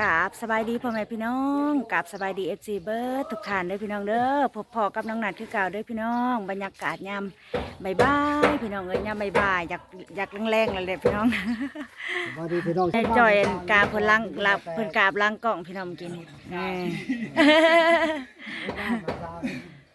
กราบสบายดีพ่อแม่พี่น้องกราบสบายดีเอฟซีเบิร์ดทุกท่านเด้อพี่น้องเด้อพบพอกับน้องนัดคือเก่าเด้อพี่น้อง บรรยากาศยามบ่ายบายพี่น้องเอ้ยยามบ่ายบายอยากอยากแรงๆเลยพี่น้องสวัสดีพี่น้องให้จอยกราบเพิ่นล้างลาเพิ่นกราบล้างกล่องพี่น้องกินแหน่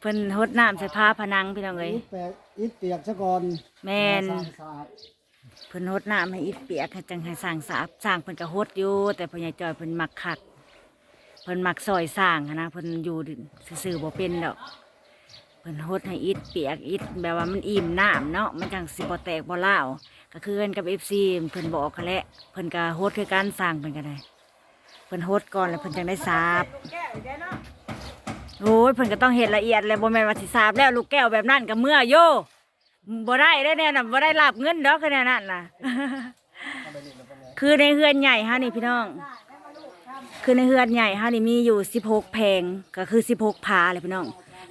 เพิ่นหดน้ำใส่ผ้าผนังพี่น้องเอ้ยอิฐแปะอิฐเปียกซะก่อนแม่นสร้างสาด เพิ่นหดน้ำให้อิดเปียกให้จังให้สร้างสาบสร้างเพิ่นก็หดอยู่แต่พ่อใหญ่จอยเพิ่นมักคักเพิ่นมักซอยสร้างหั้นนะเพิ่นอยู่ซื่อๆบ่เป็นดอกเพิ่นหดให้อิดเปียกอิดแบบว่ามันอิ่มน้ำเนาะมันจังสิบ่แตกบ่ล่าวก็คือกันกับ FC เพิ่นบอกกันแหละเพิ่นก็หดคือการสร้างเพิ่นก็ได้เพิ่นหดก่อนแล้วเพิ่นจังได้สาบ โอ้ยเพิ่นก็ต้องเฮ็ดละเอียดเลยบ่แม่นว่าสิสาบแล้วลูกแก้วแบบนั้นก็เมื่อโย บ่ได้ได้แน่น่ะบ่ได้รับเงินดอกขนาดนั้นล่ะ คือในเฮือนใหญ่ฮะนี่พี่น้อง คือในเฮือนใหญ่ฮะนี่มีอยู่16แผงก็คือ16ผาเลยพี่น้อง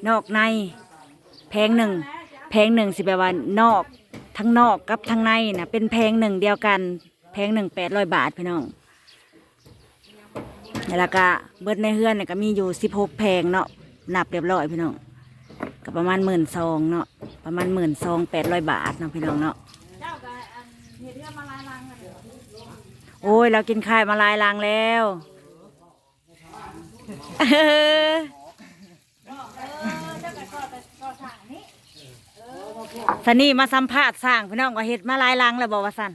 นอกในแผงหนึ่งแผงหนึ่งสิแปลว่านอกทั้งนอกกับทั้งในน่ะเป็นแผงหนึ่งเดียวกันแผงหนึ่งแปดร้อยบาทพี่น้องแล้วก็เบิดในเฮือนน่ะก็มีอยู่16แผงเนาะนับเรียบร้อยพี่น้อง ก็ประมาณหมื่นซองเนาะประมาณหมื่นซองแปดร้อยบาทเนาะพี่น้องเนาะโอ้ยเรากินข้าวมาลายลังแล้วสันนี่มาสัมภาษณ์สร้างพี่น้องก็เห็ดมาลายลังแล้วบอกว่าสัน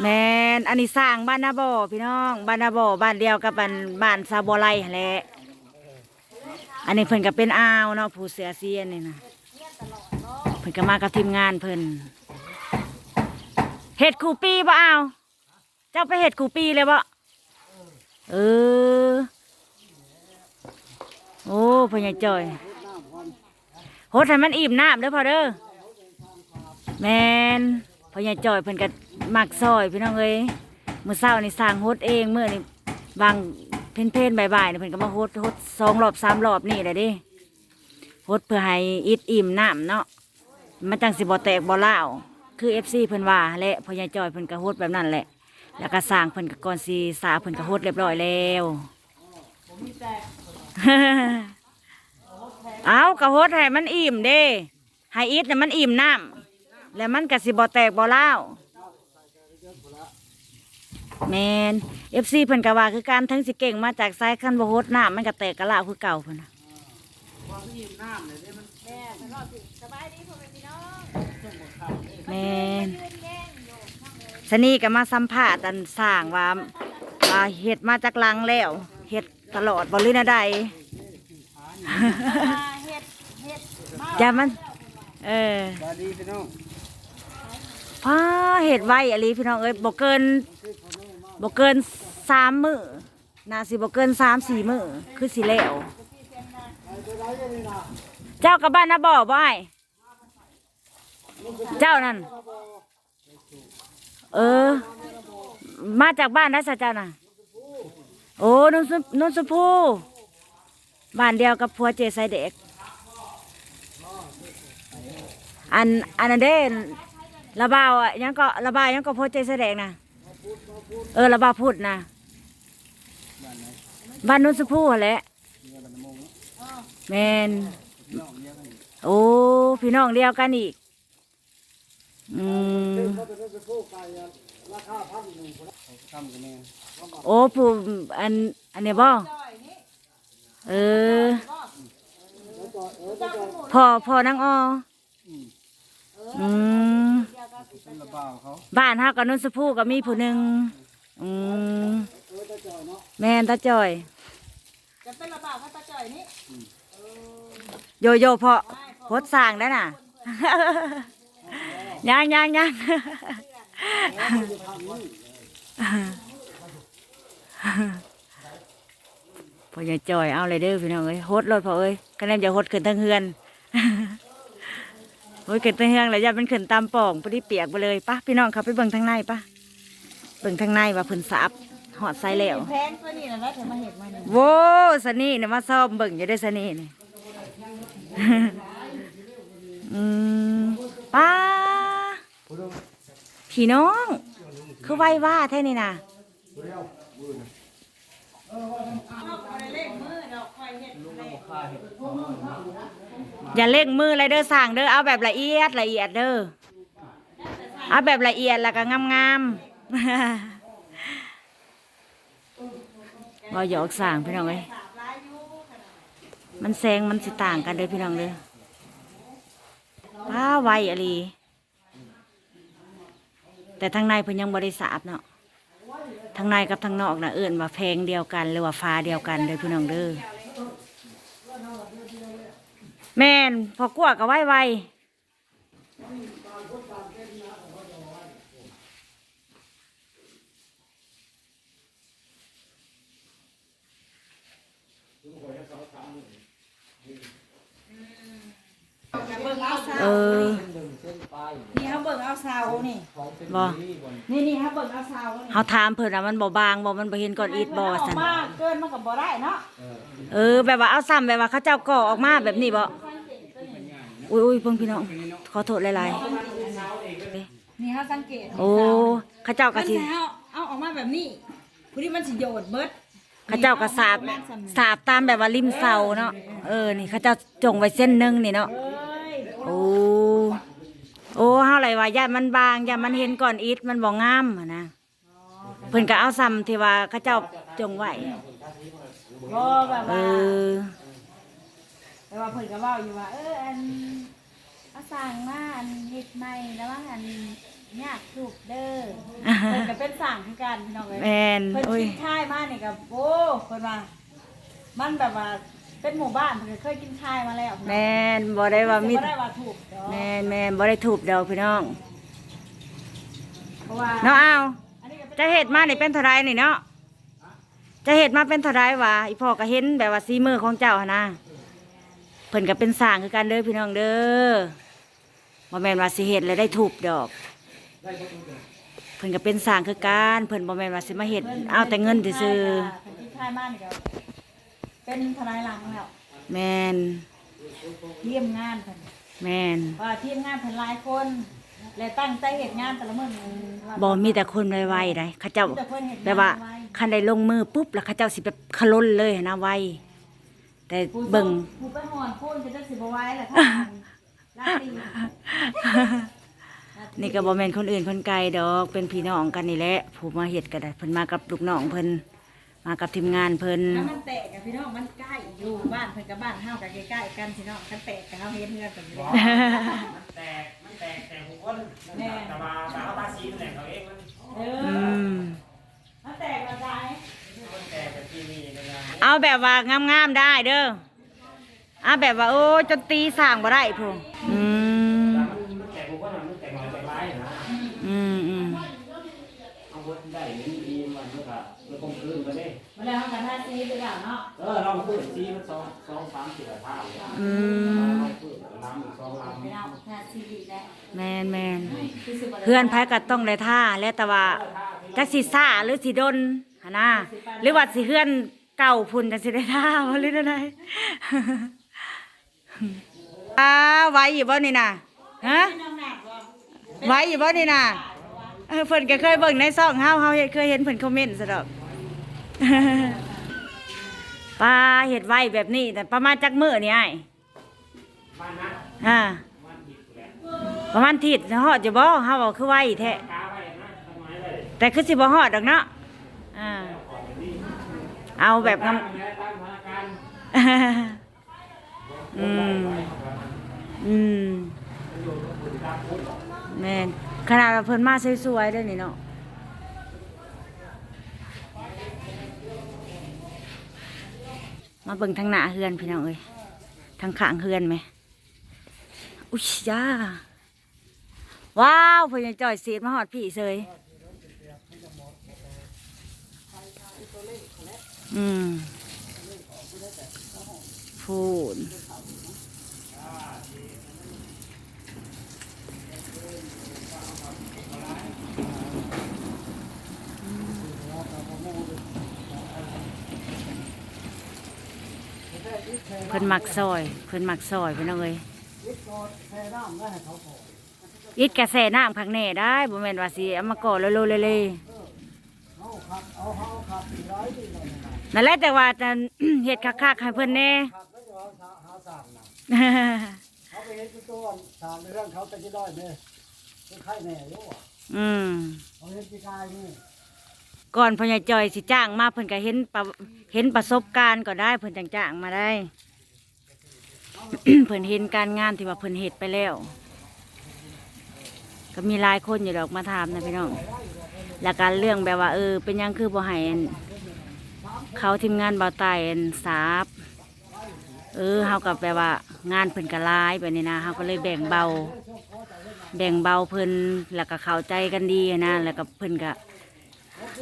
แมนอันนี้สร้างบ้านนาบ่อพี่น้องบ้านนาบ่อบ้านเดียวกับบ้านบ้านซาบอไลแหละ อันนี้เพิ่นก็เป็นอาวเนาะผู้เสียเสียนนี่นะเพิ่นก็มากับทีมงานเพิ่นเห็ดคูปีบ่เอาว เจ้าไปเห็ดคูปีเลยบ่เออ โอ้พ่อใหญ่จอยโหดให้มันอิ่มน้ำเด้อพ่อเด้อแมนพ่อใหญ่จอยเพิ่นก็มักซอยพี่น้องเอ้ยมื้อเช้านี่สร้างโฮดเองมื้อนี่บาง เพนเพนบ่ายๆเนี่ยเพิ่นก็มาโฮดโฮดสองรอบสามรอบนี่แหละดิโฮดเพื่อให้อิดอิ่มน้ำเนาะมันจังสิบ่แตกบ่ล่าคือเอฟซีเพิ่นว่าและพญ่จอยเพิ่นก็โฮดแบบนั้นแหละ แล้วก็สร้างเพิ่นก็ก่อนสิสาเพิ่นก็โฮดเรียบร้อยแล้วเอาก็โฮดให้มันอิ่มเด้ให้อิดเนี่ยมันอิ่มน้ำแล้วมันก็สิบ่แตกบ่ล่า แมนเอฟซีเพิ่นกะว่าคือการทั้งสิเก่งมาจากสายคันบ่โฮดน้ำมันก็แตกกะลาคือเก่าเพิ่นน่ะแม่นสนี่ก็มาสัมภาษณ์อันสร้างว่าว่าเฮ็ดมาจากลังแล้วเฮ็ดตลอดบ่ลือนะใดจ้ามัน เออสวัสดีพี่น้องพ้าเฮ็ดไว้อะลีพี่น้องเอ้ยบ่เกิน บ่เกินสามมือนาสิบ่เกินสามสี่มือคือสิแล้วเจ้ากับบ้านนะบ่บ่ายเจ้านั่น เออ มาจากบ้านนะสะเจ้าน่ะ โอ้นุ่นสุนุ่นสุภูบ้านเดียวกับพัวเจไซเด็ก อันอันนั้นเด้ระบาวอะยังก็ระบายยังก็พัวเจไซเด็กนะ เออระบาวพูดนะบ้านนุ่นสุภูหั่นแหละแมนโอ้พี่น้องเดียวกันอีกอืมทำกันแน่โอ้ผู้อันอันเนี้ยบ่เออพ่อพ่อนางอออืม เป็นระบ่าวเขาบ้านเฮากับนุ่นสะพูก็มีผู้หนึ่งอืมแม่นตาจ่อย จะเป็นระบาดพระตาจ่อยนี่โยโย่พอโพดสร้างได้น่ะ ยังยังยังพ่อใหญ่จอยเอาเลยเด้อพี่น้องเอ้ยโฮดรถพอเอ้ยคะแนนจะโฮดขึ้นทั้งเฮือน โอ้ยขึ้นทั้งเฮือนแล้วอย่าเป็นขึ้นตามป่องพอดีเปียกไปเลยปะพี่น้องเขาไปเบิ่งทางในปะเบิ่งทางในว่าเพิ่นสาบหอดใส่แล้วแพงตัวนี้นะแล้วถึงมาเห็นมาเนี่ยโว้สนี่เนี่ยมาซ่อมเบิ่งอยู่ได้สนี่นี่อืมป้าพี่น้อง คือคือไหว้ว่าแท้นี่นะเอาไปเลขมือดอกคอยเห็ดเลขอย่าเล่งมือเลยเด้อสั่งเด้อเอาแบบละเอียดละเอียดเด้อเอาแบบละเอียดแล้วก็งามๆบ่หยอกสั่งพี่น้องเอ้ยสามร้ายอยู่ขนาดมันแซงมันสิต่างกันเด้อพี่น้องเด้อว้าไวอะลีแต่ทางในเพิ่นยังบ่ได้สาบเนาะ ทางในกับทางนอกน่ะเอิ้นว่าแพงเดียวกัน หรือว่าฟ้าเดียวกันเด้อพี่น้องเด้อแม่นพอกลัวก็ไวไวเออ นี่เขาเบิ่งเอาเสานี่ บ่ นี่นี่เขาเบิ่งเอาเสานี่เฮาถามเพิ่นว่ามันบ่บางบ่มันบ่เห็นก้อนอิฐบ่ออกซั่นมาเกินมันก็บ่ได้เนาะเออแบบว่าเอาซ้ำแบบว่าเขาเจ้าก่อออกมาแบบนี้บ่อุ้ยอุ้ยเพิ่งพี่น้องขอโทษหลายนี่เขาสังเกตๆโอ้เขาเจ้าก็มันสิ จะเอาเอาออกมาแบบนี้ผู้ที่มันสิโยดเบิดเขาเจ้าก็สาบสาบตามแบบว่าริมเสาเนาะเออนี่เขาเจ้าจงไว้เส้นหนึงนี่เนาะเอ้ยโอ้ โอ้เฮาไหลว่าย่านมันบางย่านมันเห็นก้อนอิฐมันบ่งามอะนะเพิ่นก็เอาซ้ำที่ว่าเขาเจ้าจงไว้บ่แบบเอว่าอ แต่ว่าเพิ่นก็เว้าอยู่ว่า เอออันเอาสั่งมาอันเฮ็ดใหม่แล้วว่าอันยากถูกเด้อเพิ่นก็เป็นสั่งคือกันพี่น้องเอ้ยแม่นเพิ่นโอ้ยกินข้ายมานี่ก็โอ้เพิ่นว่า มันแบบว่า เป็นหมู่บ้านเพิ่นก็เคยกินข้ายมาแล้วแม่นบ่ได้ว่ามีบ่ได้ว่าถูกดอกแม่นแม่นบ่ได้ถูบดอกพี่น้องเพราะว่าเนาะอ้าวอันนี้ก็เป็นจะเห็ดมานี่เป็นเท่าไรนี่เนาะจะเห็ดมาเป็นเท่าไรวะอีพ่อก็เห็นแบบว่าซีมือของเจ้าหนนะเพิ่นก็เป็นสร้างคือกันเด้อพี่น้องเด้อบ่แม่นว่าสิเฮ็ดแล้วได้ถูกดอก เพิ่นก็เป็นสร้างคือกันเพิ่นบ่แม่นว่าสิมาเฮ็ดเอาแต่เงินซื่อเพิ่นกินข้ายมานี่ก็ เป็นทนายหลังแล้วๆแม่นเยี่ยมงานเพิ่นแม่นว่าทีมงานเพิ่นหลายคนและตั้งใจเฮ็ดงานแต่ละมื้อนี่บ่มีแต่คนไวๆได้เขาเจ้ามีแต่คนเฮ็ดงนแบบว่าไคันได้ลงมือปุ๊บแล้วเขาเจ้าสิแบบขล้นเลยหั้นนะไวแต่ผู้เบิ่ง ผู้ไปหอนโคนจะได้สิบ่ไหว้แหละท่านลาตีนี่ก็บ่แม่นคนอื่นคนไกลดอกเป็นพี่น้องกันนี่แหละผู้มาเฮ็ดก็ได้เพิ่นมากับลูกน้องเพิ่น มากับทีมงานเพิ่นถ้ามันแตกอะพี่น้องมันใกล้อยู่บ้านเพิ่นกับบ้านเฮาก็ใกล้ๆกันพี่น้องคันแตกก็เฮาเฮ็ดเฮือนกันอยู่แล้วมันแตกมันแตกแต่หัวคนแต่ว่าแต่เอาตาซีนแหล่งเขาเองมันเออือมมันแตกกระจายมันแตกแต่ทีนี่นะนะเอาแบบว่างามๆได้เด้อเอาแบบว่าโอ้จนตีสร้างบ่ได้พุ่นอืม มันมันแตกหัวคนมันแตกมันแตกร้ายนะ อืมอืม เอาหัวได้เห็นดีมันมันก็ มันคงคืนไปได้มาแล้วเฮาก็ทาสีไปแล้วเนาะเออเรามาพูดซีมันสองสองสามสี่ท่าเลยอืมเราพูดล้ำอีกสองล้ำไปแล้วทาสีอีกแล้วแม่นแม่นคือสิบ่ได้เพื่อนไผก็ต้องได้ท่าแล้วแต่ว่าจักสิซ่าหรือสิดนหั่นนะหรือว่าสิเฮือนเก่าพุ่นจังสิได้ท่าบ่หรือไดอ้าไหวอยู่บ่นี่น่ะฮะน้ำหนักบ่ไว้อยู่บ่นี่น่ะเออเพิ่นก็เคยเบิ่งในซ่องเฮาเฮาเฮ็ดเคยเห็นเพิ่นคอมเมนต์ซะดอก ป้าเฮ็ดไว้แบบนี้ แต่ประมาณจักมื้อนี่อ้ายบ้านนะอ่ามันผิดแหละประมาณทิศฮอดอยู่บ่เฮาบอกคือไว้แท้กาไว้นะทำไมเลยแต่คือสิบ่ฮอดดอกเนาะอ่าเอาแบบงามตั้งตั้งพนักงานอืมอืมแม่นขนาดว่าเพิ่นมาสวยๆเด้อนี่เนาะ มาเบิ่งทางหน้าเฮือนพี่น้องเอ้ยทางข้างเฮือนไหมอุ้ยจ้าว้าวพี่นยังจ่อยเสียมาหอดพี่เซยอืมพูน พิ่นมักซอยเพิ่นมักซอยพี่น้องเอ้ยอิฐก็แช่น้ำได้ให้เขาพออิดกระแสน้ำข้างแน่ได้บ่แม่นว่าสิเอามาก่อโลๆเลยเอาครับเอาเอาครับอีร้อยนั่นน่ะๆนั่นแหละแต่ว่าจะเฮ็ดคักๆให้เพิ่นแน่ครับแล้วจะเอาหาหาสร้างน่ะเขาไปเห็นตัวสร้างในเรื่องเขาจะกี่ร้อยเด้อเป็นไข่แน่อยู่อืมเขาเห็นปีกายนี่ก่อนพญ่จอยสิจ้างมาเพิ่นก็เห็นประเห็นประสบการณ์ก็ได้เพิ่นจังจ้างมาได้ เพิ่นเห็นการงานที่ว่าเพิ่นเฮ็ดไปแล้ว ก็มีหลายคนอยู่ดอกมาถามนะพี่น้องแล้วการเรื่องแบบว่า เออ เป็นยังคือบ่ให้เขาทีมงานเบาไตอันสาบเออเฮากับแบบว่างานเพิ่นก็หลายแบบนี้นะเฮาก็เลยแบ่งเบา แบ่งเบาเพิ่นแล้วก็เข้าใจกันดีนะแล้วก็เพิ่นก็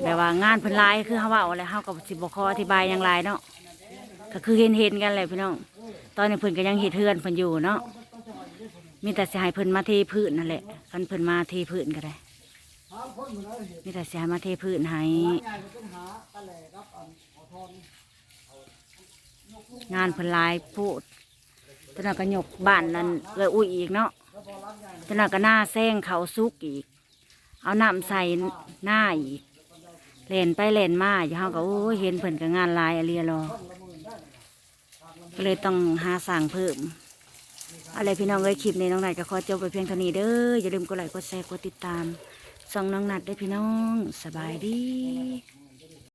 แบบว่างานเพิ่นหลายคือเฮาว่าอะไรเฮาก็สิบ่ขออธิบายหยังหลายเนาะก็คือเห็นเห็นกันเลยพี่น้อง อนนี้เพิ่นก็ยังเฮ็ดเฮือนเพิ่นอยู่เนาะมีแต่เสิให้เพิ่นมาเทพื้นนั่นแหละคันเพิ่นมาเทพื้นกันเลยมีแต่เสิให้มาเทพื้นให้หางานก็ต้องานเอาทอนงานเพิ่นลายพูดตอนนั้นก็ยกบ้านนั่นเอ้ยอุ้ยอีกเนาะตอนนั้นก็หน้าแซงเขาซุกอีก เอาน้ำใส่หน้าอีกเล่นไปเล่นมาอยู่เฮาก็โอ้เห็นเพิ่นก็งานลายอะเรียรอ ก็เลยต้องหาสั่งเพิ่ม อะไรพี่น้องเอ้ยคลิปนี้น้องนัดก็ขอจบไปเพียงเท่านี้เด้ออย่าลืมกดไลค์กดแชร์กดติดตามส่องน้องนัดด้วยพี่น้องสบายดี